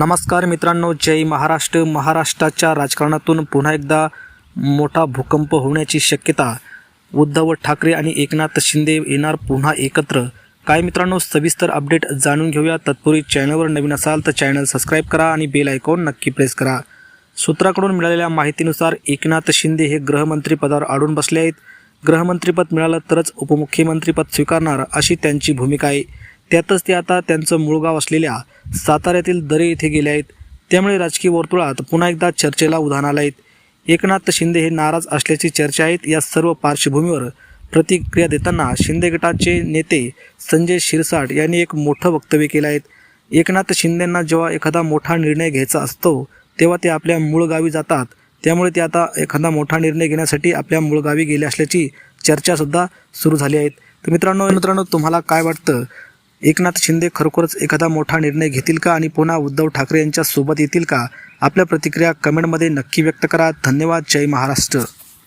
नमस्कार मित्रांनो जय महाराष्ट्र. महाराष्ट्राच्या राजकारणातून पुन्हा एकदा मोठा भूकंप होण्याची शक्यता उद्धव ठाकरे आणि एकनाथ शिंदे येणार पुन्हा एकत्र. काय मित्रांनो सविस्तर अपडेट जाणून घेऊया. तत्पूर्वी चॅनलवर नवीन असाल तर चॅनल सबस्क्राईब करा आणि बेल आयकॉन नक्की प्रेस करा. सूत्राकडून मिळालेल्या माहितीनुसार एकनाथ शिंदे हे गृहमंत्रीपदावर पदावर बसले आहेत. गृहमंत्रीपद मिळालं तरच उपमुख्यमंत्रीपद स्वीकारणार अशी त्यांची भूमिका आहे. त्यातच ते आता त्यांचं मूळ गाव असलेल्या साताऱ्यातील दरे येथे गेले आहेत. त्यामुळे राजकीय वर्तुळात पुन्हा एकदा चर्चेला उधाण आलं आहेत एकनाथ शिंदे हे नाराज असल्याची चर्चा आहेत. या सर्व पार्श्वभूमीवर प्रतिक्रिया देताना शिंदे गटाचे नेते संजय शिरसाट यांनी एक मोठं वक्तव्य केलं आहे. एकनाथ शिंदेंना जेव्हा एखादा मोठा निर्णय घ्यायचा असतो तेव्हा ते आपल्या मूळ गावी जातात. त्यामुळे ते आता एखादा मोठा निर्णय घेण्यासाठी आपल्या मूळ गावी गेले असल्याची चर्चासुद्धा सुरू झाली आहेत तर मित्रांनो मित्रांनो तुम्हाला काय वाटतं? एकनाथ शिंदे खरोखरच एखादा मोठा निर्णय घेतील का आणि पुन्हा उद्धव ठाकरे यांच्या सोबत येतील का? आपल्या प्रतिक्रिया कमेंटमध्ये नक्की व्यक्त करा. धन्यवाद. जय महाराष्ट्र.